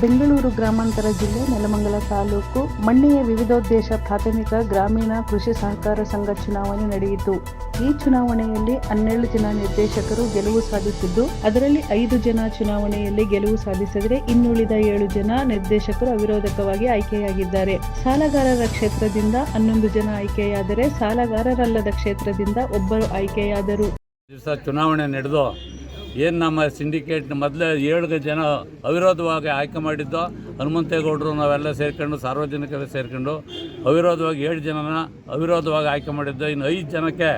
ಬೆಂಗಳೂರು ಗ್ರಾಮಾಂತರ ಜಿಲ್ಲೆ ನೆಲಮಂಗಲ ತಾಲೂಕು ಮಣ್ಣೆಯ ವಿವಿಧೋದ್ದೇಶ ಪ್ರಾಥಮಿಕ ಗ್ರಾಮೀಣ ಕೃಷಿ ಸಹಕಾರ ಸಂಘ ಚುನಾವಣೆ ನಡೆಯಿತು. ಈ ಚುನಾವಣೆಯಲ್ಲಿ ಹನ್ನೆರಡು ಜನ ನಿರ್ದೇಶಕರು ಗೆಲುವು ಸಾಧಿಸಿದ್ದು, ಅದರಲ್ಲಿ ಐದು ಜನ ಚುನಾವಣೆಯಲ್ಲಿ ಗೆಲುವು ಸಾಧಿಸಿದರೆ ಇನ್ನುಳಿದ ಏಳು ಜನ ನಿರ್ದೇಶಕರು ಅವಿರೋಧಕವಾಗಿ ಆಯ್ಕೆಯಾಗಿದ್ದಾರೆ. ಸಾಲಗಾರರ ಕ್ಷೇತ್ರದಿಂದ ಹನ್ನೊಂದು ಜನ ಆಯ್ಕೆಯಾದರೆ ಸಾಲಗಾರರಲ್ಲದ ಕ್ಷೇತ್ರದಿಂದ ಒಬ್ಬರು ಆಯ್ಕೆಯಾದರು. ಚುನಾವಣೆ ನಡೆದು ಏನು ನಮ್ಮ ಸಿಂಡಿಕೇಟ್ ಮೊದಲೇ ಏಳು ಜನ ಅವಿರೋಧವಾಗಿ ಆಯ್ಕೆ ಮಾಡಿದ್ದೋ, ಹನುಮಂತೇಗೌಡರು ನಾವೆಲ್ಲ ಸೇರ್ಕೊಂಡು, ಸಾರ್ವಜನಿಕರು ಸೇರ್ಕೊಂಡು ಅವಿರೋಧವಾಗಿ ಏಳು ಜನನ ಅವಿರೋಧವಾಗಿ ಆಯ್ಕೆ ಮಾಡಿದ್ದೋ, ಇನ್ನು ಐದು ಜನಕ್ಕೆ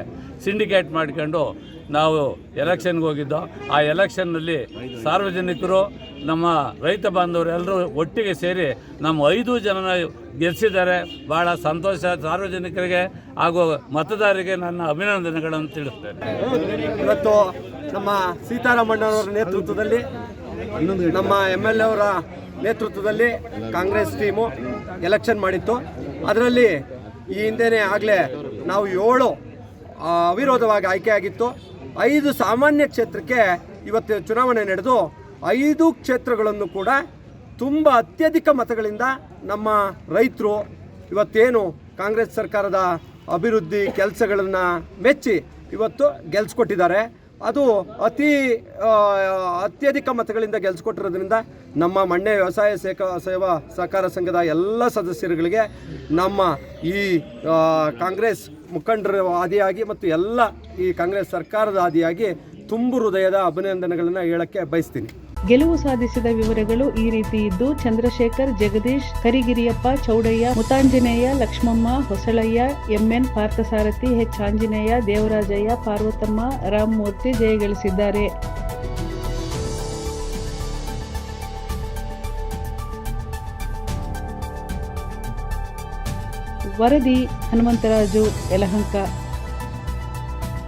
ಸಿಂಡಿಕೇಟ್ ಮಾಡ್ಕೊಂಡು ನಾವು ಎಲೆಕ್ಷನ್ಗೆ ಹೋಗಿದ್ದೋ, ಆ ಎಲೆಕ್ಷನ್ನಲ್ಲಿ ಸಾರ್ವಜನಿಕರು, ನಮ್ಮ ರೈತ ಬಾಂಧವರು ಎಲ್ಲರೂ ಒಟ್ಟಿಗೆ ಸೇರಿ ನಮ್ಮ ಐದು ಜನನ ಗೆಲ್ಲಿಸಿದ್ದಾರೆ ಭಾಳ ಸಂತೋಷ. ಸಾರ್ವಜನಿಕರಿಗೆ ಹಾಗೂ ಮತದಾರರಿಗೆ ನನ್ನ ಅಭಿನಂದನೆಗಳನ್ನು ತಿಳಿಸ್ತೇನೆ. ಇವತ್ತು ನಮ್ಮ ಸೀತಾರಾಮಣ್ಣವರ ನೇತೃತ್ವದಲ್ಲಿ, ನಮ್ಮ ಎಂ ಎಲ್ ಎ ಅವರ ನೇತೃತ್ವದಲ್ಲಿ ಕಾಂಗ್ರೆಸ್ ಟೀಮು ಎಲೆಕ್ಷನ್ ಮಾಡಿತ್ತು. ಅದರಲ್ಲಿ ಈ ಹಿಂದೆನೇ ಆಗಲೇ ನಾವು ಏಳು ಅವಿರೋಧವಾಗಿ ಆಯ್ಕೆಯಾಗಿತ್ತು ಐದು ಸಾಮಾನ್ಯ ಕ್ಷೇತ್ರಕ್ಕೆ ಇವತ್ತು ಚುನಾವಣೆ ನಡೆದು ಐದು ಕ್ಷೇತ್ರಗಳನ್ನು ಕೂಡ ತುಂಬ ಅತ್ಯಧಿಕ ಮತಗಳಿಂದ ನಮ್ಮ ರೈತರು ಇವತ್ತೇನು ಕಾಂಗ್ರೆಸ್ ಸರ್ಕಾರದ ಅಭಿವೃದ್ಧಿ ಕೆಲಸಗಳನ್ನು ಮೆಚ್ಚಿ ಇವತ್ತು ಗೆಲ್ಸ್ಕೊಟ್ಟಿದ್ದಾರೆ. ಅದು ಅತಿ ಅತ್ಯಧಿಕ ಮತಗಳಿಂದ ಗೆಲ್ಸ್ಕೊಟ್ಟಿರೋದ್ರಿಂದ ನಮ್ಮ ಮಣ್ಣೆ ವ್ಯವಸಾಯ ಸೇಕ, ಸೇವಾ ಸಹಕಾರ ಸಂಘದ ಎಲ್ಲ ಸದಸ್ಯರುಗಳಿಗೆ ನಮ್ಮ ಈ ಕಾಂಗ್ರೆಸ್ ಮುಖಂಡರ ಆದಿಯಾಗಿ ಮತ್ತು ಎಲ್ಲ ಈ ಕಾಂಗ್ರೆಸ್ ಸರ್ಕಾರದ ಆದಿಯಾಗಿ ತುಂಬು ಹೃದಯದ ಅಭಿನಂದನೆಗಳನ್ನು ಹೇಳಕ್ಕೆ ಬಯಸ್ತೀನಿ. ಗೆಲುವು ಸಾಧಿಸಿದ ವಿವರಗಳು ಈ ರೀತಿ ಇದ್ದು, ಚಂದ್ರಶೇಖರ್, ಜಗದೀಶ್, ಕರಿಗಿರಿಯಪ್ಪ, ಚೌಡಯ್ಯ, ಮುತಾಂಜನೇಯ, ಲಕ್ಷ್ಮಮ್ಮ, ಹೊಸಳಯ್ಯ, ಎಂಎನ್ ಪಾರ್ಥಸಾರಥಿ ಹೆಚ್ ಆಂಜನೇಯ, ದೇವರಾಜಯ್ಯ, ಪಾರ್ವತಮ್ಮ ರಾಮಮೂರ್ತಿ ಜಯಗಳಿಸಿದ್ದಾರೆ. ವರದಿ ಹನುಮಂತರಾಜು ಯಲಹಂಕ.